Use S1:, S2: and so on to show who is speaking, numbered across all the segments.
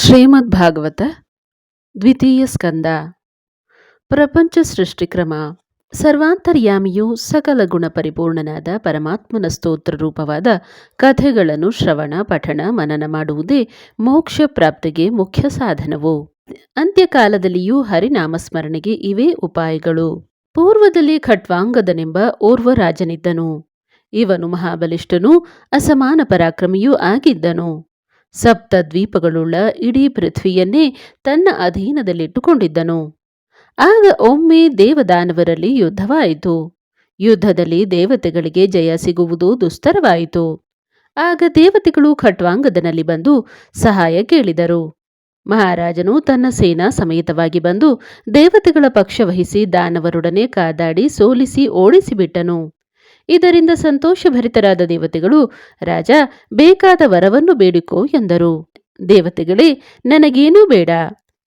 S1: ಶ್ರೀಮದ್ ಭಾಗವತ ದ್ವಿತೀಯ ಸ್ಕಂದ. ಪ್ರಪಂಚ ಸೃಷ್ಟಿಕ್ರಮ ಸರ್ವಾಂತರ್ಯಾಮಿಯು ಸಕಲ ಗುಣ ಪರಿಪೂರ್ಣನಾದ ಪರಮಾತ್ಮನ ಸ್ತೋತ್ರ ರೂಪವಾದ ಕಥೆಗಳನ್ನು ಶ್ರವಣ, ಪಠಣ, ಮನನ ಮಾಡುವುದೇ ಮೋಕ್ಷ ಪ್ರಾಪ್ತಿಗೆ ಮುಖ್ಯ ಸಾಧನವು. ಅಂತ್ಯಕಾಲದಲ್ಲಿಯೂ ಹರಿನಾಮಸ್ಮರಣೆಗೆ ಇವೇ ಉಪಾಯಗಳು. ಪೂರ್ವದಲ್ಲಿ ಖಟ್ವಾಂಗದನೆಂಬ ಓರ್ವ ರಾಜನಿದ್ದನು. ಇವನು ಮಹಾಬಲಿಷ್ಠನೂ ಅಸಮಾನ ಪರಾಕ್ರಮಿಯೂ ಆಗಿದ್ದನು. ಸಪ್ತ ದ್ವೀಪಗಳುಳ್ಳ ಇಡೀ ಪೃಥ್ವಿಯನ್ನೇ ತನ್ನ ಅಧೀನದಲ್ಲಿಟ್ಟುಕೊಂಡಿದ್ದನು. ಆಗ ಒಮ್ಮೆ ದೇವದಾನವರಲ್ಲಿ ಯುದ್ಧವಾಯಿತು. ಯುದ್ಧದಲ್ಲಿ ದೇವತೆಗಳಿಗೆ ಜಯ ಸಿಗುವುದು ದುಸ್ತರವಾಯಿತು. ಆಗ ದೇವತೆಗಳು ಖಟ್ವಾಂಗದನಲ್ಲಿ ಬಂದು ಸಹಾಯ ಕೇಳಿದರು. ಮಹಾರಾಜನು ತನ್ನ ಸೇನಾ ಸಮೇತವಾಗಿ ಬಂದು ದೇವತೆಗಳ ಪಕ್ಷ ವಹಿಸಿ ದಾನವರೊಡನೆ ಕಾದಾಡಿ ಸೋಲಿಸಿ ಓಡಿಸಿಬಿಟ್ಟನು. ಇದರಿಂದ ಸಂತೋಷಭರಿತರಾದ ದೇವತೆಗಳು, ರಾಜ, ಬೇಕಾದ ವರವನ್ನು ಬೇಡಿಕೋ ಎಂದರು. ದೇವತೆಗಳೇ, ನನಗೇನೂ ಬೇಡ.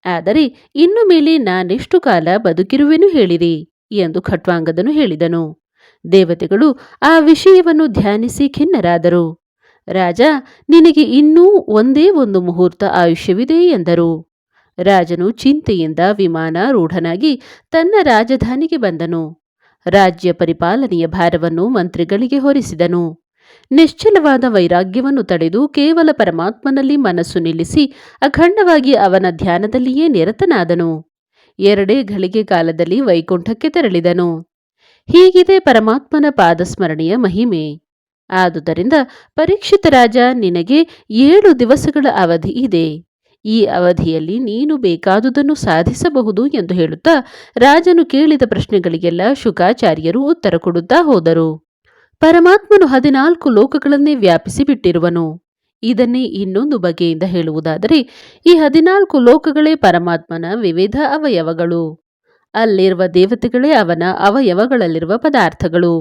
S1: ಆದರೆ ಇನ್ನು ಮೇಲೆ ನಾನೆಷ್ಟು ಕಾಲ ಬದುಕಿರುವೆನು ಹೇಳಿರಿ ಎಂದು ಖಟ್ವಾಂಗದನು ಹೇಳಿದನು. ದೇವತೆಗಳು ಆ ವಿಷಯವನ್ನು ಧ್ಯಾನಿಸಿ ಖಿನ್ನರಾದರು. ರಾಜ, ನಿನಗೆ ಇನ್ನೂ ಒಂದೇ ಒಂದು ಮುಹೂರ್ತ ಆಯುಷ್ಯವಿದೆ ಎಂದರು. ರಾಜನು ಚಿಂತೆಯಿಂದ ವಿಮಾನಾರೂಢನಾಗಿ ತನ್ನ ರಾಜಧಾನಿಗೆ ಬಂದನು. ರಾಜ್ಯ ಪರಿಪಾಲನೆಯ ಭಾರವನ್ನು ಮಂತ್ರಿಗಳಿಗೆ ಹೊರಿಸಿದನು. ನಿಶ್ಚಲವಾದ ವೈರಾಗ್ಯವನ್ನು ತಡೆದು ಕೇವಲ ಪರಮಾತ್ಮನಲ್ಲಿ ಮನಸ್ಸು ನಿಲ್ಲಿಸಿ ಅಖಂಡವಾಗಿ ಅವನ ಧ್ಯಾನದಲ್ಲಿಯೇ ನಿರತನಾದನು. ಎರಡೇ ಘಳಿಗೆ ಕಾಲದಲ್ಲಿ ವೈಕುಂಠಕ್ಕೆ ತೆರಳಿದನು. ಹೀಗಿದೆ ಪರಮಾತ್ಮನ ಪಾದಸ್ಮರಣೆಯ ಮಹಿಮೆ. ಆದುದರಿಂದ ಪರೀಕ್ಷಿತ ರಾಜ, ನಿನಗೆ ಏಳು ದಿವಸಗಳ ಅವಧಿ ಇದೆ. ಈ ಅವಧಿಯಲ್ಲಿ ನೀನು ಬೇಕಾದುದನ್ನು ಸಾಧಿಸಬಹುದು ಎಂದು ಹೇಳುತ್ತಾ ರಾಜನು ಕೇಳಿದ ಪ್ರಶ್ನೆಗಳಿಗೆಲ್ಲ ಶುಕಾಚಾರ್ಯರು ಉತ್ತರ ಕೊಡುತ್ತಾ ಹೋದರು. ಪರಮಾತ್ಮನು ಹದಿನಾಲ್ಕು ಲೋಕಗಳನ್ನೇ ವ್ಯಾಪಿಸಿ ಬಿಟ್ಟಿರುವನು. ಇದನ್ನೇ ಇನ್ನೊಂದು ಬಗೆಯಿಂದ ಹೇಳುವುದಾದರೆ, ಈ ಹದಿನಾಲ್ಕು ಲೋಕಗಳೇ ಪರಮಾತ್ಮನ ವಿವಿಧ ಅವಯವಗಳು. ಅಲ್ಲಿರುವ ದೇವತೆಗಳೇ ಅವನ ಅವಯವಗಳಲ್ಲಿರುವ ಪದಾರ್ಥಗಳು.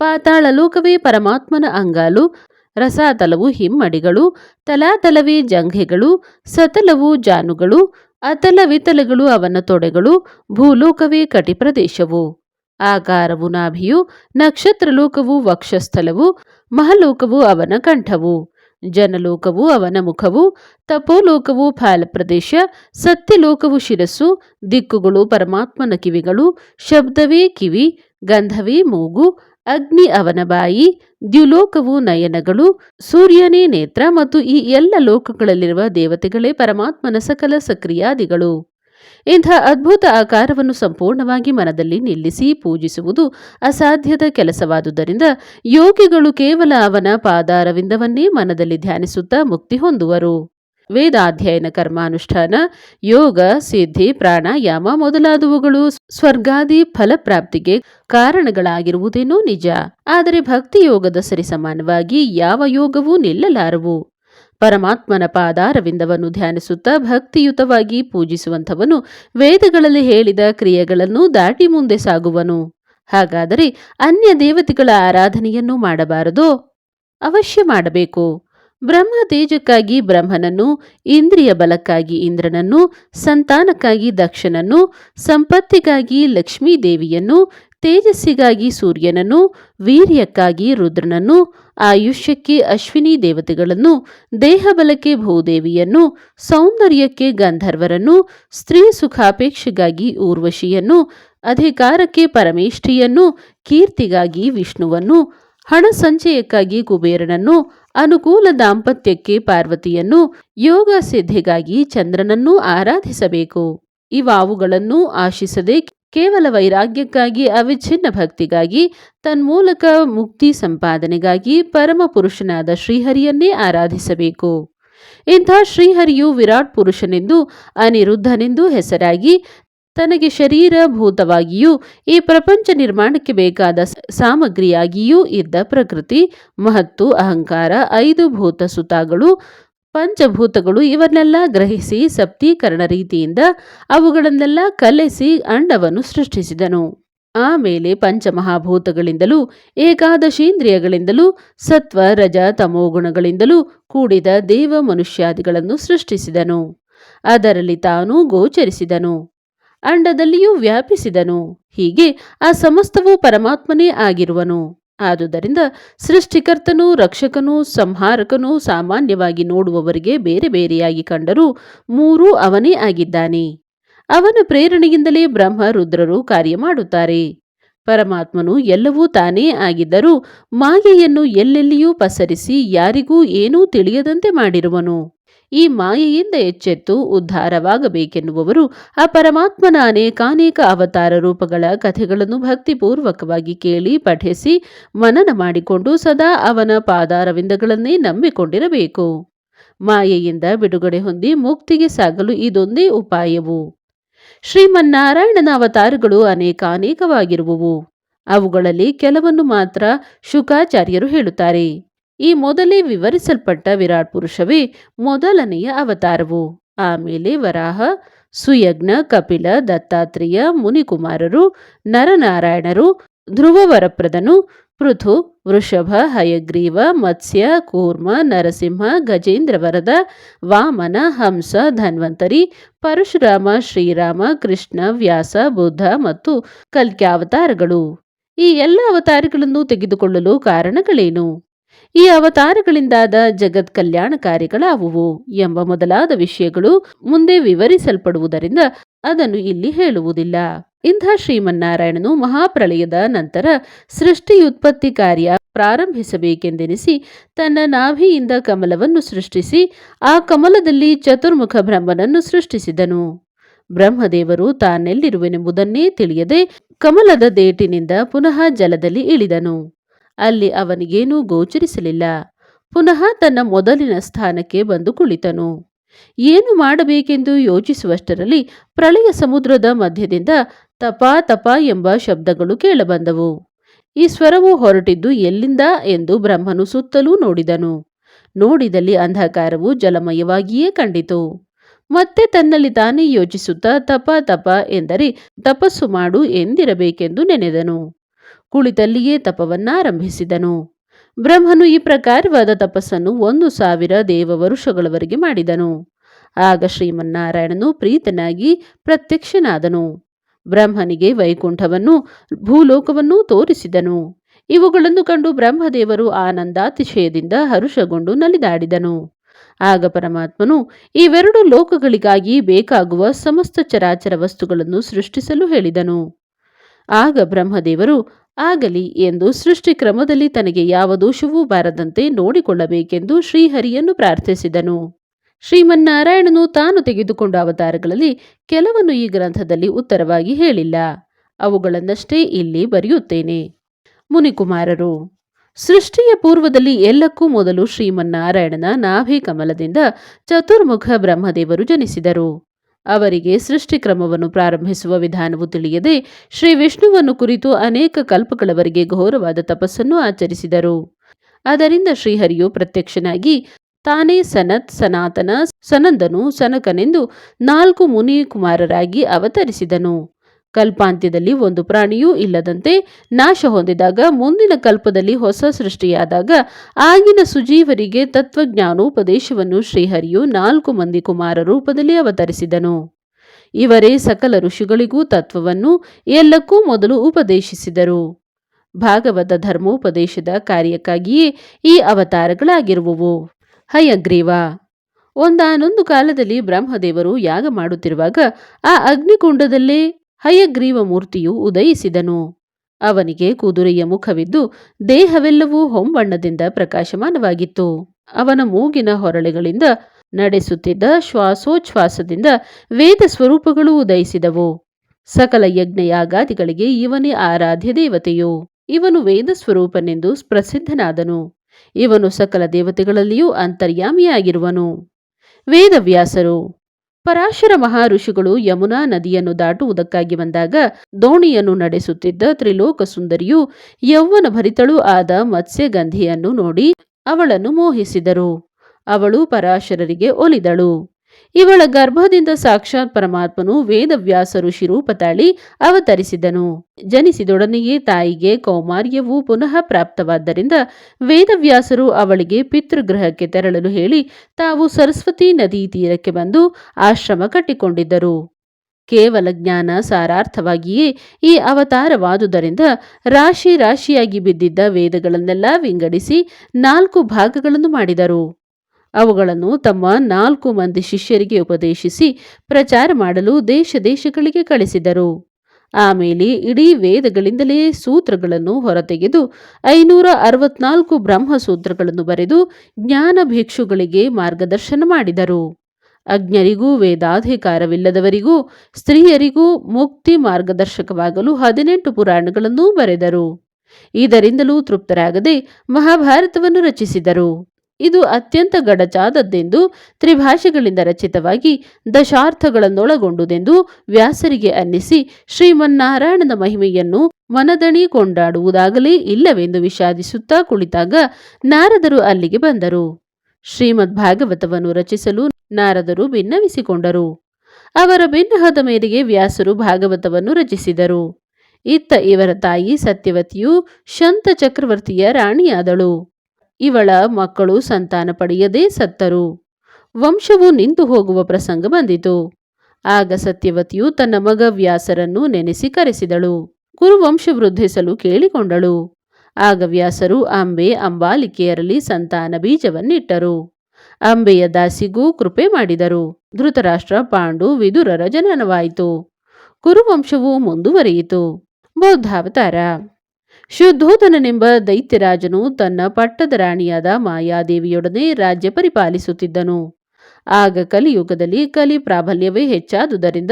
S1: ಪಾತಾಳ ಲೋಕವೇ ಪರಮಾತ್ಮನ ಅಂಗಾಲು ರಸಾತಲವು ಹಿಮ್ಮಡಿಗಳು, ತಲಾತಲವೇ ಜಂಘೆಗಳು, ಸತಲವು ಜಾನುಗಳು ಅತಲ ವಿತಲಗಳು ಅವನ ತೊಡೆಗಳು, ಭೂಲೋಕವೇ ಕಟಿಪ್ರದೇಶವು. ಆಕಾರವು ನಾಭಿಯು, ನಕ್ಷತ್ರಲೋಕವು ವಕ್ಷಸ್ಥಲವು, ಮಹಲೋಕವು ಅವನ ಕಂಠವು. ಜನಲೋಕವು ಅವನ ಮುಖವು, ತಪೋಲೋಕವು ಫಾಲಪ್ರದೇಶ, ಸತ್ಯಲೋಕವು ಶಿರಸ್ಸು, ದಿಕ್ಕುಗಳು ಪರಮಾತ್ಮನ ಕಿವಿಗಳು, ಶಬ್ದವೇ ಕಿವಿ ಗಂಧವೇ ಮೂಗು, ಅಗ್ನಿ ಅವನ ಬಾಯಿ, ದ್ಯುಲೋಕವು ನಯನಗಳು, ಸೂರ್ಯನೇ ನೇತ್ರ ಮತ್ತು ಈ ಎಲ್ಲ ಲೋಕಗಳಲ್ಲಿರುವ ದೇವತೆಗಳೇ ಪರಮಾತ್ಮನ ಸಕಲ ಸಕ್ರಿಯಾದಿಗಳು. ಇಂಥ ಅದ್ಭುತ ಆಕಾರವನ್ನು ಸಂಪೂರ್ಣವಾಗಿ ಮನದಲ್ಲಿ ನಿಲ್ಲಿಸಿ ಪೂಜಿಸುವುದು ಅಸಾಧ್ಯದ ಕೆಲಸವಾದುದರಿಂದ ಯೋಗಿಗಳು ಕೇವಲ ಅವನ ಪಾದಾರವಿಂದವನ್ನೇ ಮನದಲ್ಲಿ ಧ್ಯಾನಿಸುತ್ತಾ ಮುಕ್ತಿ ಹೊಂದುವರು. ವೇದಾಧ್ಯಯನ ಕರ್ಮಾನುಷ್ಠಾನ, ಯೋಗ, ಸಿದ್ಧಿ, ಪ್ರಾಣಾಯಾಮ ಮೊದಲಾದವುಗಳು ಸ್ವರ್ಗಾದಿ ಫಲಪ್ರಾಪ್ತಿಗೆ ಕಾರಣಗಳಾಗಿರುವುದೇನೋ ನಿಜ. ಆದರೆ ಭಕ್ತಿ ಯೋಗದ ಸರಿಸಮಾನವಾಗಿ ಯಾವ ಯೋಗವೂ ನಿಲ್ಲಲಾರವು. ಪರಮಾತ್ಮನ ಪಾದಾರವಿಂದವನ್ನು ಧ್ಯಾನಿಸುತ್ತಾ ಭಕ್ತಿಯುತವಾಗಿ ಪೂಜಿಸುವಂಥವನು ವೇದಗಳಲ್ಲಿ ಹೇಳಿದ ಕ್ರಿಯೆಗಳನ್ನು ದಾಟಿ ಮುಂದೆ ಸಾಗುವನು. ಹಾಗಾದರೆ ಅನ್ಯ ದೇವತೆಗಳ ಆರಾಧನೆಯನ್ನು ಮಾಡಬಾರದೋ? ಅವಶ್ಯ ಮಾಡಬೇಕು. ಬ್ರಹ್ಮ ತೇಜಕ್ಕಾಗಿ ಬ್ರಹ್ಮನನ್ನು, ಇಂದ್ರಿಯ ಬಲಕ್ಕಾಗಿ ಇಂದ್ರನನ್ನು, ಸಂತಾನಕ್ಕಾಗಿ ದಕ್ಷನನ್ನು, ಸಂಪತ್ತಿಗಾಗಿ ಲಕ್ಷ್ಮೀ ದೇವಿಯನ್ನು ತೇಜಸ್ಸಿಗಾಗಿ ಸೂರ್ಯನನ್ನು, ವೀರ್ಯಕ್ಕಾಗಿ ರುದ್ರನನ್ನು, ಆಯುಷ್ಯಕ್ಕೆ ಅಶ್ವಿನಿ ದೇವತೆಗಳನ್ನು, ದೇಹಬಲಕ್ಕೆ ಭೂದೇವಿಯನ್ನು, ಸೌಂದರ್ಯಕ್ಕೆ ಗಂಧರ್ವರನ್ನು, ಸ್ತ್ರೀ ಸುಖಾಪೇಕ್ಷೆಗಾಗಿ ಊರ್ವಶಿಯನ್ನು, ಅಧಿಕಾರಕ್ಕೆ ಪರಮೇಷ್ಠಿಯನ್ನು, ಕೀರ್ತಿಗಾಗಿ ವಿಷ್ಣುವನ್ನು ಹಣ ಸಂಚಯಕ್ಕಾಗಿ ಕುಬೇರನನ್ನು ಅನುಕೂಲ ದಾಂಪತ್ಯಕ್ಕೆ ಪಾರ್ವತಿಯನ್ನು ಯೋಗ ಸಿದ್ಧಿಗಾಗಿ ಚಂದ್ರನನ್ನೂ ಆರಾಧಿಸಬೇಕು. ಇವಾವುಗಳನ್ನು ಆಶಿಸದೆ ಕೇವಲ ವೈರಾಗ್ಯಕ್ಕಾಗಿ ಅವಿಚ್ಛಿನ್ನ ಭಕ್ತಿಗಾಗಿ, ತನ್ಮೂಲಕ ಮುಕ್ತಿ ಸಂಪಾದನೆಗಾಗಿ ಪರಮಪುರುಷನಾದ ಶ್ರೀಹರಿಯನ್ನೇ ಆರಾಧಿಸಬೇಕು. ಇಂಥ ಶ್ರೀಹರಿಯು ವಿರಾಟ್ ಪುರುಷನೆಂದು, ಅನಿರುದ್ಧನೆಂದು ಹೆಸರಾಗಿ ತನಗೆ ಶರೀರ ಭೂತವಾಗಿಯೂ ಈ ಪ್ರಪಂಚ ನಿರ್ಮಾಣಕ್ಕೆ ಬೇಕಾದ ಸಾಮಗ್ರಿಯಾಗಿಯೂ ಇದ್ದ ಪ್ರಕೃತಿ, ಮಹತ್ತು, ಅಹಂಕಾರ, ಐದು ಭೂತ ಸುತಾಗಳು ಪಂಚಭೂತಗಳು ಇವನ್ನೆಲ್ಲ ಗ್ರಹಿಸಿ ಸಪ್ತೀಕರಣ ರೀತಿಯಿಂದ ಅವುಗಳನ್ನೆಲ್ಲ ಕಲೆಸಿ ಅಂಡವನ್ನು ಸೃಷ್ಟಿಸಿದನು. ಆಮೇಲೆ ಪಂಚಮಹಾಭೂತಗಳಿಂದಲೂ, ಏಕಾದಶೀಂದ್ರಿಯಗಳಿಂದಲೂ, ಸತ್ವ, ರಜ ತಮೋಗುಣಗಳಿಂದಲೂ ಕೂಡಿದ ದೇವ ಮನುಷ್ಯಾದಿಗಳನ್ನು ಸೃಷ್ಟಿಸಿದನು. ಅದರಲ್ಲಿ ತಾನೂ ಗೋಚರಿಸಿದನು. ಅಂಡದಲ್ಲಿಯೂ ವ್ಯಾಪಿಸಿದನು. ಹೀಗೆ ಆ ಸಮಸ್ತವೂ ಪರಮಾತ್ಮನೇ ಆಗಿರುವನು. ಆದುದರಿಂದ ಸೃಷ್ಟಿಕರ್ತನೂ, ರಕ್ಷಕನೂ, ಸಂಹಾರಕನೂ ಸಾಮಾನ್ಯವಾಗಿ ನೋಡುವವರಿಗೆ ಬೇರೆ ಬೇರೆಯಾಗಿ ಕಂಡರೂ ಮೂರೂ ಅವನೇ ಆಗಿದ್ದಾನೆ. ಅವನ ಪ್ರೇರಣೆಯಿಂದಲೇ ಬ್ರಹ್ಮ, ರುದ್ರರು ಕಾರ್ಯ ಮಾಡುತ್ತಾರೆ. ಪರಮಾತ್ಮನು ಎಲ್ಲವೂ ತಾನೇ ಆಗಿದ್ದರೂ ಮಾಯೆಯನ್ನು ಎಲ್ಲೆಲ್ಲಿಯೂ ಪಸರಿಸಿ ಯಾರಿಗೂ ಏನೂ ತಿಳಿಯದಂತೆ ಮಾಡಿರುವನು. ಈ ಮಾಯೆಯಿಂದ ಎಚ್ಚೆತ್ತು ಉದ್ಧಾರವಾಗಬೇಕೆನ್ನುವವರು ಆ ಪರಮಾತ್ಮನ ಅನೇಕಾನೇಕ ಅವತಾರ ರೂಪಗಳ ಕಥೆಗಳನ್ನು ಭಕ್ತಿಪೂರ್ವಕವಾಗಿ ಕೇಳಿ ಪಠಿಸಿ ಮನನ ಮಾಡಿಕೊಂಡು ಸದಾ ಅವನ ಪಾದಾರವಿಂದಗಳನ್ನೇ ನಂಬಿಕೊಂಡಿರಬೇಕು. ಮಾಯೆಯಿಂದ ಬಿಡುಗಡೆ ಹೊಂದಿ ಮುಕ್ತಿಗೆ ಸಾಗಲು ಇದೊಂದೇ ಉಪಾಯವು. ಶ್ರೀಮನ್ನಾರಾಯಣನ ಅವತಾರಗಳು ಅನೇಕಾನೇಕವಾಗಿರುವವು. ಅವುಗಳಲ್ಲಿ ಕೆಲವನ್ನು ಮಾತ್ರ ಶುಕಾಚಾರ್ಯರು ಹೇಳುತ್ತಾರೆ. ಈ ಮೊದಲೇ ವಿವರಿಸಲ್ಪಟ್ಟ ವಿರಾಟ್ ಪುರುಷವೇ ಮೊದಲನೆಯ ಅವತಾರವು. ಆಮೇಲೆ ವರಾಹ, ಸುಯಜ್ಞ, ಕಪಿಲ, ದತ್ತಾತ್ರೇಯ, ಮುನಿಕುಮಾರರು, ನರನಾರಾಯಣರು ಧ್ರುವವರಪ್ರದನು ಪೃಥು, ವೃಷಭ, ಹಯಗ್ರೀವ, ಮತ್ಸ್ಯ, ಕೂರ್ಮ, ನರಸಿಂಹ ಗಜೇಂದ್ರವರದ ವಾಮನ, ಹಂಸ, ಧನ್ವಂತರಿ, ಪರಶುರಾಮ, ಶ್ರೀರಾಮ, ಕೃಷ್ಣ, ವ್ಯಾಸ ಬುದ್ಧ ಮತ್ತು ಕಲ್ಕ್ಯಾವತಾರಗಳು. ಈ ಎಲ್ಲ ಅವತಾರಗಳನ್ನು ತೆಗೆದುಕೊಳ್ಳಲು ಕಾರಣಗಳೇನು? ಈ ಅವತಾರಗಳಿಂದಾದ ಜಗತ್ ಕಲ್ಯಾಣಕಾರಿಗಳಾವುವು ಎಂಬ ಮೊದಲಾದ ವಿಷಯಗಳು ಮುಂದೆ ವಿವರಿಸಲ್ಪಡುವುದರಿಂದ ಅದನ್ನು ಇಲ್ಲಿ ಹೇಳುವುದಿಲ್ಲ. ಇಂಥ ಶ್ರೀಮನ್ನಾರಾಯಣನು ಮಹಾಪ್ರಳಯದ ನಂತರ ಸೃಷ್ಟಿಯುತ್ಪತ್ತಿ ಕಾರ್ಯ ಪ್ರಾರಂಭಿಸಬೇಕೆಂದೆನಿಸಿ ತನ್ನ ನಾಭಿಯಿಂದ ಕಮಲವನ್ನು ಸೃಷ್ಟಿಸಿ ಆ ಕಮಲದಲ್ಲಿ ಚತುರ್ಮುಖ ಬ್ರಹ್ಮನನ್ನು ಸೃಷ್ಟಿಸಿದನು. ಬ್ರಹ್ಮದೇವರು ತಾನೆಲ್ಲಿರುವೆನೆಂಬುದನ್ನೇ ತಿಳಿಯದೆ ಕಮಲದ ದೇಟಿನಿಂದ ಪುನಃ ಜಲದಲ್ಲಿ ಇಳಿದನು. ಅಲ್ಲಿ ಅವನಿಗೇನೂ ಗೋಚರಿಸಲಿಲ್ಲ. ಪುನಃ ತನ್ನ ಮೊದಲಿನ ಸ್ಥಾನಕ್ಕೆ ಬಂದು ಕುಳಿತನು. ಏನು ಮಾಡಬೇಕೆಂದು ಯೋಚಿಸುವಷ್ಟರಲ್ಲಿ ಪ್ರಳಯ ಸಮುದ್ರದ ಮಧ್ಯದಿಂದ ತಪ ತಪ ಎಂಬ ಶಬ್ದಗಳು ಕೇಳಬಂದವು. ಈ ಸ್ವರವು ಹೊರಟಿದ್ದು ಎಲ್ಲಿಂದ ಎಂದು ಬ್ರಹ್ಮನು ಸುತ್ತಲೂ ನೋಡಿದನು. ನೋಡಿದಲ್ಲಿ ಅಂಧಕಾರವು ಜಲಮಯವಾಗಿಯೇ ಕಂಡಿತು. ಮತ್ತೆ ತನ್ನಲ್ಲಿ ತಾನೇ ಯೋಚಿಸುತ್ತಾ ತಪ ತಪ ಎಂದರೆ ತಪಸ್ಸು ಮಾಡು ಎಂದಿರಬೇಕೆಂದು ನೆನೆದನು. ಕುಳಿತಲ್ಲಿಯೇ ತಪವನ್ನಾರಂಭಿಸಿದನು. ಬ್ರಹ್ಮನು ಈ ಪ್ರಕಾರವಾದ ತಪಸ್ಸನ್ನು ಒಂದು ಸಾವಿರ ದೇವ ವರುಷಗಳವರೆಗೆ ಮಾಡಿದನು. ಆಗ ಶ್ರೀಮನ್ನಾರಾಯಣನು ಪ್ರೀತನಾಗಿ ಪ್ರತ್ಯಕ್ಷನಾದನು. ಬ್ರಹ್ಮನಿಗೆ ವೈಕುಂಠವನ್ನು, ಭೂಲೋಕವನ್ನೂ ತೋರಿಸಿದನು. ಇವುಗಳನ್ನು ಕಂಡು ಬ್ರಹ್ಮದೇವರು ಆನಂದಾತಿಶಯದಿಂದ ಹರುಷಗೊಂಡು ನಲಿದಾಡಿದನು. ಆಗ ಪರಮಾತ್ಮನು, ಇವೆರಡು ಲೋಕಗಳಿಗಾಗಿ ಬೇಕಾಗುವ ಸಮಸ್ತ ಚರಾಚರ ವಸ್ತುಗಳನ್ನು ಸೃಷ್ಟಿಸಲು ಹೇಳಿದನು. ಆಗ ಬ್ರಹ್ಮದೇವರು ಆಗಲಿ ಎಂದು ಸೃಷ್ಟಿ ಕ್ರಮದಲ್ಲಿ ತನಗೆ ಯಾವ ದೋಷವೂ ಬಾರದಂತೆ ನೋಡಿಕೊಳ್ಳಬೇಕೆಂದು ಶ್ರೀಹರಿಯನ್ನು ಪ್ರಾರ್ಥಿಸಿದನು. ಶ್ರೀಮನ್ನಾರಾಯಣನು ತಾನು ತೆಗೆದುಕೊಂಡ ಅವತಾರಗಳಲ್ಲಿ ಕೆಲವನ್ನು ಈ ಗ್ರಂಥದಲ್ಲಿ ಉತ್ತರವಾಗಿ ಹೇಳಿಲ್ಲ. ಅವುಗಳನ್ನಷ್ಟೇ ಇಲ್ಲಿ ಬರೆಯುತ್ತೇನೆ. ಮುನಿಕುಮಾರರು, ಸೃಷ್ಟಿಯ ಪೂರ್ವದಲ್ಲಿ ಎಲ್ಲಕ್ಕೂ ಮೊದಲು ಶ್ರೀಮನ್ನಾರಾಯಣನ ನಾಭಿ ಕಮಲದಿಂದ ಚತುರ್ಮುಖ ಬ್ರಹ್ಮದೇವರು ಜನಿಸಿದರು. ಅವರಿಗೆ ಸೃಷ್ಟಿಕ್ರಮವನ್ನು ಪ್ರಾರಂಭಿಸುವ ವಿಧಾನವು ತಿಳಿಯದೆ ಶ್ರೀ ವಿಷ್ಣುವನ್ನು ಕುರಿತು ಅನೇಕ ಕಲ್ಪಗಳವರೆಗೆ ಘೋರವಾದ ತಪಸ್ಸನ್ನು ಆಚರಿಸಿದರು. ಅದರಿಂದ ಶ್ರೀಹರಿಯು ಪ್ರತ್ಯಕ್ಷನಾಗಿ ತಾನೇ ಸನತ್, ಸನಾತನ, ಸನಂದನು, ಸನಕನೆಂದು ನಾಲ್ಕು ಮುನಿಕುಮಾರರಾಗಿ ಅವತರಿಸಿದನು. ಕಲ್ಪಾಂತ್ಯದಲ್ಲಿ ಒಂದು ಪ್ರಾಣಿಯೂ ಇಲ್ಲದಂತೆ ನಾಶ ಹೊಂದಿದಾಗ ಮುಂದಿನ ಕಲ್ಪದಲ್ಲಿ ಹೊಸ ಸೃಷ್ಟಿಯಾದಾಗ ಆಗಿನ ಸುಜೀವರಿಗೆ ತತ್ವಜ್ಞಾನೋಪದೇಶವನ್ನು ಶ್ರೀಹರಿಯು ನಾಲ್ಕು ಮಂದಿ ಕುಮಾರ ರೂಪದಲ್ಲಿ ಅವತರಿಸಿದನು. ಇವರೇ ಸಕಲ ಋಷಿಗಳಿಗೂ ತತ್ವವನ್ನು ಎಲ್ಲಕ್ಕೂ ಮೊದಲು ಉಪದೇಶಿಸಿದರು. ಭಾಗವತ ಧರ್ಮೋಪದೇಶದ ಕಾರ್ಯಕ್ಕಾಗಿಯೇ ಈ ಅವತಾರಗಳಾಗಿರುವವು. ಹಯಗ್ರೀವ ಒಂದಾನೊಂದು ಕಾಲದಲ್ಲಿ ಬ್ರಹ್ಮದೇವರು ಯಾಗ ಮಾಡುತ್ತಿರುವಾಗ ಆ ಅಗ್ನಿಕುಂಡದಲ್ಲೇ ಹಯಗ್ರೀವ ಮೂರ್ತಿಯು ಉದಯಿಸಿದನು. ಅವನಿಗೆ ಕುದುರೆಯ ಮುಖವಿದ್ದು ದೇಹವೆಲ್ಲವೂ ಹೊಂಬಣ್ಣದಿಂದ ಪ್ರಕಾಶಮಾನವಾಗಿತ್ತು. ಅವನ ಮೂಗಿನ ಹೊರಳೆಗಳಿಂದ ನಡೆಸುತ್ತಿದ್ದ ಶ್ವಾಸೋಚ್ಛ್ವಾಸದಿಂದ ವೇದ ಸ್ವರೂಪಗಳು ಉದಯಿಸಿದವು. ಸಕಲ ಯಜ್ಞ ಯಾಗಾದಿಗಳಿಗೆ ಇವನೇ ಆರಾಧ್ಯ ದೇವತೆಯು. ಇವನು ವೇದ ಸ್ವರೂಪನೆಂದು ಪ್ರಸಿದ್ಧನಾದನು. ಇವನು ಸಕಲ ದೇವತೆಗಳಲ್ಲಿಯೂ ಅಂತರ್ಯಾಮಿಯಾಗಿರುವನು. ವೇದವ್ಯಾಸರು ಪರಾಶರ ಮಹಾಋಷಿಗಳು ಯಮುನಾ ನದಿಯನ್ನು ದಾಟುವುದಕ್ಕಾಗಿ ಬಂದಾಗ ದೋಣಿಯನ್ನು ನಡೆಸುತ್ತಿದ್ದ ತ್ರಿಲೋಕ ಸುಂದರಿಯು ಯೌವನ ಭರಿತಳೂ ಆದ ಮತ್ಸ್ಯಗಂಧಿಯನ್ನು ನೋಡಿ ಅವಳನ್ನು ಮೋಹಿಸಿದರು. ಅವಳು ಪರಾಶರರಿಗೆ ಒಲಿದಳು. ಇವಳ ಗರ್ಭದಿಂದ ಸಾಕ್ಷಾತ್ ಪರಮಾತ್ಮನು ವೇದವ್ಯಾಸ ಋಷಿ ರೂಪ ತಾಳಿ ಅವತರಿಸಿದನು. ಜನಿಸಿದೊಡನೆಯೇ ತಾಯಿಗೆ ಕೌಮಾರ್ಯವು ಪುನಃ ಪ್ರಾಪ್ತವಾದ್ದರಿಂದ ವೇದವ್ಯಾಸರು ಅವಳಿಗೆ ಪಿತೃಗೃಹಕ್ಕೆ ತೆರಳಲು ಹೇಳಿ ತಾವು ಸರಸ್ವತಿ ನದಿ ತೀರಕ್ಕೆ ಬಂದು ಆಶ್ರಮ ಕಟ್ಟಿಕೊಂಡಿದ್ದರು. ಕೇವಲ ಜ್ಞಾನ ಸಾರಾರ್ಥವಾಗಿಯೇ ಈ ಅವತಾರವಾದುದರಿಂದ ರಾಶಿ ರಾಶಿಯಾಗಿ ಬಿದ್ದಿದ್ದ ವೇದಗಳನ್ನೆಲ್ಲ ವಿಂಗಡಿಸಿ ನಾಲ್ಕು ಭಾಗಗಳನ್ನು ಮಾಡಿದರು. ಅವುಗಳನ್ನು ತಮ್ಮ ನಾಲ್ಕು ಮಂದಿ ಶಿಷ್ಯರಿಗೆ ಉಪದೇಶಿಸಿ ಪ್ರಚಾರ ಮಾಡಲು ದೇಶ ದೇಶಗಳಿಗೆ ಕಳಿಸಿದರು. ಆಮೇಲೆ ಇಡೀ ವೇದಗಳಿಂದಲೇ ಸೂತ್ರಗಳನ್ನು ಹೊರತೆಗೆದು ಐನೂರ ಅರವತ್ನಾಲ್ಕು ಬ್ರಹ್ಮಸೂತ್ರಗಳನ್ನು ಬರೆದು ಜ್ಞಾನ ಭಿಕ್ಷುಗಳಿಗೆ ಮಾರ್ಗದರ್ಶನ ಮಾಡಿದರು. ಅಜ್ಞರಿಗೂ ವೇದಾಧಿಕಾರವಿಲ್ಲದವರಿಗೂ, ಸ್ತ್ರೀಯರಿಗೂ ಮುಕ್ತಿ ಮಾರ್ಗದರ್ಶಕವಾಗಲು ಹದಿನೆಂಟು ಪುರಾಣಗಳನ್ನೂ ಬರೆದರು. ಇದರಿಂದಲೂ ತೃಪ್ತರಾಗದೆ ಮಹಾಭಾರತವನ್ನು ರಚಿಸಿದರು. ಇದು ಅತ್ಯಂತ ಗಡಚಾದದ್ದೆಂದು ತ್ರಿಭಾಷೆಗಳಿಂದ ರಚಿತವಾಗಿ ದಶಾರ್ಥಗಳನ್ನೊಳಗೊಂಡುದೆಂದು ವ್ಯಾಸರಿಗೆ ಅನ್ನಿಸಿ ಶ್ರೀಮನ್ನಾರಾಯಣನ ಮಹಿಮೆಯನ್ನು ಮನದಣಿ ಕೊಂಡಾಡುವುದಾಗಲೇ ಇಲ್ಲವೆಂದು ವಿಷಾದಿಸುತ್ತಾ ಕುಳಿತಾಗ ನಾರದರು ಅಲ್ಲಿಗೆ ಬಂದರು. ಶ್ರೀಮದ್ ಭಾಗವತವನ್ನು ರಚಿಸಲು ನಾರದರು ಭಿನ್ನವಿಸಿಕೊಂಡರು ಅವರ ಭಿನ್ನಹದ ಮೇರೆಗೆ ವ್ಯಾಸರು ಭಾಗವತವನ್ನು ರಚಿಸಿದರು. ಇತ್ತ ಇವರ ತಾಯಿ ಸತ್ಯವತಿಯು ಶಂತ ಚಕ್ರವರ್ತಿಯ ರಾಣಿಯಾದಳು. ಇವಳ ಮಕ್ಕಳು ಸಂತಾನ ಪಡೆಯದೇ ಸತ್ತರು. ವಂಶವು ನಿಂತು ಹೋಗುವ ಪ್ರಸಂಗ ಬಂದಿತು. ಆಗ ಸತ್ಯವತಿಯು ತನ್ನ ಮಗ ವ್ಯಾಸರನ್ನು ನೆನೆಸಿ ಕರೆಸಿದಳು. ಕುರುವಂಶ ವೃದ್ಧಿಸಲು ಕೇಳಿಕೊಂಡಳು. ಆಗ ವ್ಯಾಸರು ಅಂಬೆ ಅಂಬಾಲಿಕೆಯರಲ್ಲಿ ಸಂತಾನ ಬೀಜವನ್ನಿಟ್ಟರು. ಅಂಬೆಯ ದಾಸಿಗೂ ಕೃಪೆ ಮಾಡಿದರು. ಧೃತರಾಷ್ಟ್ರ ಪಾಂಡು ವಿದುರರ ಜನನವಾಯಿತು. ಕುರುವಂಶವು ಮುಂದುವರಿಯಿತು. ಬೌದ್ಧಾವತಾರ ಶುದ್ಧೋಧನನೆಂಬ ದೈತ್ಯರಾಜನು ತನ್ನ ಪಟ್ಟದ ರಾಣಿಯಾದ ಮಾಯಾದೇವಿಯೊಡನೆ ರಾಜ್ಯ ಪರಿಪಾಲಿಸುತ್ತಿದ್ದನು. ಆಗ ಕಲಿಯುಗದಲ್ಲಿ ಕಲಿ ಪ್ರಾಬಲ್ಯವೇ ಹೆಚ್ಚಾದುದರಿಂದ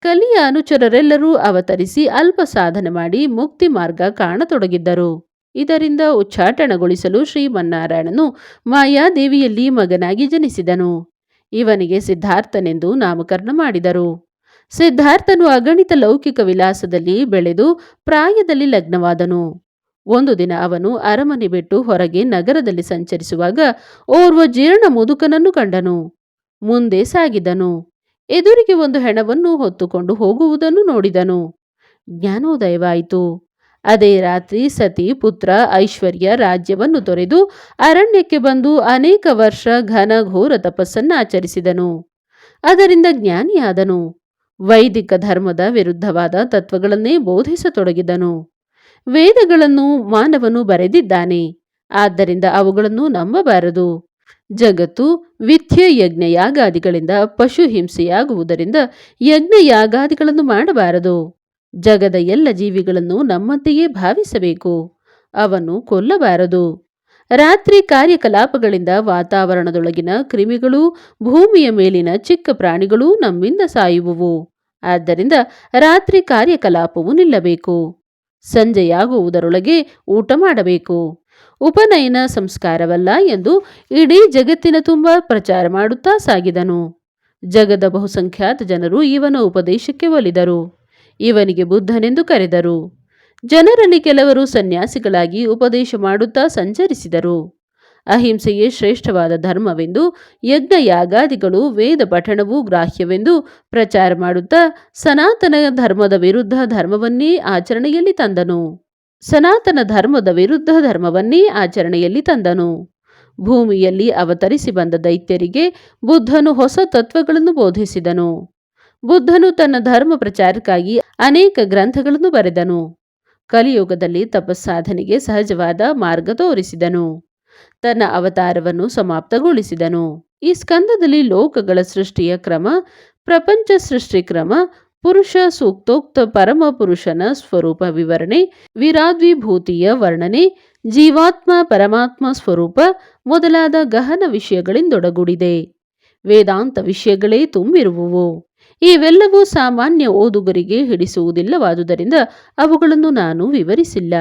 S1: ಕಲಿಯ ಅನುಚರರೆಲ್ಲರೂ ಅವತರಿಸಿ ಅಲ್ಪ ಸಾಧನೆ ಮಾಡಿ ಮುಕ್ತಿ ಮಾರ್ಗ ಕಾಣತೊಡಗಿದ್ದರು. ಇದರಿಂದ ಉಚ್ಚಾಟನಗೊಳಿಸಲು ಶ್ರೀಮನ್ನಾರಾಯಣನು ಮಾಯಾದೇವಿಯಲ್ಲಿ ಮಗನಾಗಿ ಜನಿಸಿದನು. ಇವನಿಗೆ ಸಿದ್ಧಾರ್ಥನೆಂದು ನಾಮಕರಣ ಮಾಡಿದರು. ಸಿದ್ಧಾರ್ಥನು ಅಗಣಿತ ಲೌಕಿಕ ವಿಲಾಸದಲ್ಲಿ ಬೆಳೆದು ಪ್ರಾಯದಲ್ಲಿ ಲಗ್ನವಾದನು. ಒಂದು ದಿನ ಅವನು ಅರಮನೆ ಬಿಟ್ಟು ಹೊರಗೆ ನಗರದಲ್ಲಿ ಸಂಚರಿಸುವಾಗ ಓರ್ವ ಜೀರ್ಣ ಮುದುಕನನ್ನು ಕಂಡನು. ಮುಂದೆ ಸಾಗಿದನು. ಎದುರಿಗೆ ಒಂದು ಹೆಣವನ್ನು ಹೊತ್ತುಕೊಂಡು ಹೋಗುವುದನ್ನು ನೋಡಿದನು. ಜ್ಞಾನೋದಯವಾಯಿತು. ಅದೇ ರಾತ್ರಿ ಸತಿ ಪುತ್ರ ಐಶ್ವರ್ಯ ರಾಜ್ಯವನ್ನು ತೊರೆದು ಅರಣ್ಯಕ್ಕೆ ಬಂದು ಅನೇಕ ವರ್ಷ ಘನಘೋರ ತಪಸ್ಸನ್ನು ಆಚರಿಸಿದನು. ಅದರಿಂದ ಜ್ಞಾನಿಯಾದನು. ವೈದಿಕ ಧರ್ಮದ ವಿರುದ್ಧವಾದ ತತ್ವಗಳನ್ನೇ ಬೋಧಿಸತೊಡಗಿದನು. ವೇದಗಳನ್ನು ಮಾನವನು ಬರೆದಿದ್ದಾನೆ, ಆದ್ದರಿಂದ ಅವುಗಳನ್ನು ನಂಬಬಾರದು. ಜಗತ್ತು ವಿಥ್ಯ ಯಜ್ಞ ಯಾಗಾದಿಗಳಿಂದ ಪಶು ಹಿಂಸೆಯಾಗುವುದರಿಂದ ಯಜ್ಞ ಯಾಗಾದಿಗಳನ್ನು ಮಾಡಬಾರದು. ಜಗದ ಎಲ್ಲ ಜೀವಿಗಳನ್ನು ನಮ್ಮಂತೆಯೇ ಭಾವಿಸಬೇಕು. ಅವನು ಕೊಲ್ಲಬಾರದು. ರಾತ್ರಿ ಕಾರ್ಯಕಲಾಪಗಳಿಂದ ವಾತಾವರಣದೊಳಗಿನ ಕ್ರಿಮಿಗಳು, ಭೂಮಿಯ ಮೇಲಿನ ಚಿಕ್ಕ ಪ್ರಾಣಿಗಳು ನಮ್ಮಿಂದ ಸಾಯುವುವು. ಆದ್ದರಿಂದ ರಾತ್ರಿ ಕಾರ್ಯಕಲಾಪವು ನಿಲ್ಲಬೇಕು. ಸಂಜೆಯಾಗುವುದರೊಳಗೆ ಊಟ ಮಾಡಬೇಕು. ಉಪನಯನ ಸಂಸ್ಕಾರವಲ್ಲ ಎಂದು ಇಡೀ ಜಗತ್ತಿನ ತುಂಬ ಪ್ರಚಾರ ಮಾಡುತ್ತಾ ಸಾಗಿದನು. ಜಗದ ಬಹುಸಂಖ್ಯಾತ ಜನರು ಇವನ ಉಪದೇಶಕ್ಕೆ ಒಲಿದರು. ಇವನಿಗೆ ಬುದ್ಧನೆಂದು ಕರೆದರು. ಜನರಲ್ಲಿ ಕೆಲವರು ಸನ್ಯಾಸಿಗಳಾಗಿ ಉಪದೇಶ ಮಾಡುತ್ತಾ ಸಂಚರಿಸಿದರು. ಅಹಿಂಸೆಯೇ ಶ್ರೇಷ್ಠವಾದ ಧರ್ಮವೆಂದು ಯಜ್ಞ ಯಾಗಾದಿಗಳು ವೇದ ಪಠಣವೂ ಗ್ರಾಹ್ಯವೆಂದು ಪ್ರಚಾರ ಮಾಡುತ್ತಾ ಸನಾತನ ಧರ್ಮದ ವಿರುದ್ಧ ಧರ್ಮವನ್ನೇ ಆಚರಣೆಯಲ್ಲಿ ತಂದನು. ಸನಾತನ ಧರ್ಮದ ವಿರುದ್ಧ ಧರ್ಮವನ್ನೇ ಆಚರಣೆಯಲ್ಲಿ ತಂದನು. ಭೂಮಿಯಲ್ಲಿ ಅವತರಿಸಿ ಬಂದ ದೈತ್ಯರಿಗೆ ಬುದ್ಧನು ಹೊಸ ತತ್ವಗಳನ್ನು ಬೋಧಿಸಿದನು. ಬುದ್ಧನು ತನ್ನ ಧರ್ಮ ಪ್ರಚಾರಕ್ಕಾಗಿ ಅನೇಕ ಗ್ರಂಥಗಳನ್ನು ಬರೆದನು. ಕಲಿಯುಗದಲ್ಲಿ ತಪಸ್ಸಾಧನೆಗೆ ಸಹಜವಾದ ಮಾರ್ಗ ತೋರಿಸಿದನು. ತನ್ನ ಅವತಾರವನ್ನು ಸಮಾಪ್ತಗೊಳಿಸಿದನು. ಈ ಸ್ಕಂದದಲ್ಲಿ ಲೋಕಗಳ ಸೃಷ್ಟಿಯ ಕ್ರಮ, ಪ್ರಪಂಚ ಸೃಷ್ಟಿ ಕ್ರಮ, ಪುರುಷ ಸೂಕ್ತೋಕ್ತ ಪರಮ ಪುರುಷನ ಸ್ವರೂಪ ವಿವರಣೆ, ವಿರಾದ್ವಿಭೂತಿಯ ವರ್ಣನೆ, ಜೀವಾತ್ಮ ಪರಮಾತ್ಮ ಸ್ವರೂಪ ಮೊದಲಾದ ಗಹನ ವಿಷಯಗಳಿಂದೊಡಗೂಡಿದೆ. ವೇದಾಂತ ವಿಷಯಗಳೇ ತುಂಬಿರುವುವು. ಇವೆಲ್ಲವೂ ಸಾಮಾನ್ಯ ಓದುಗರಿಗೆ ಹಿಡಿಸುವುದಿಲ್ಲವಾದುದರಿಂದ ಅವುಗಳನ್ನು ನಾನು ವಿವರಿಸಿಲ್ಲ.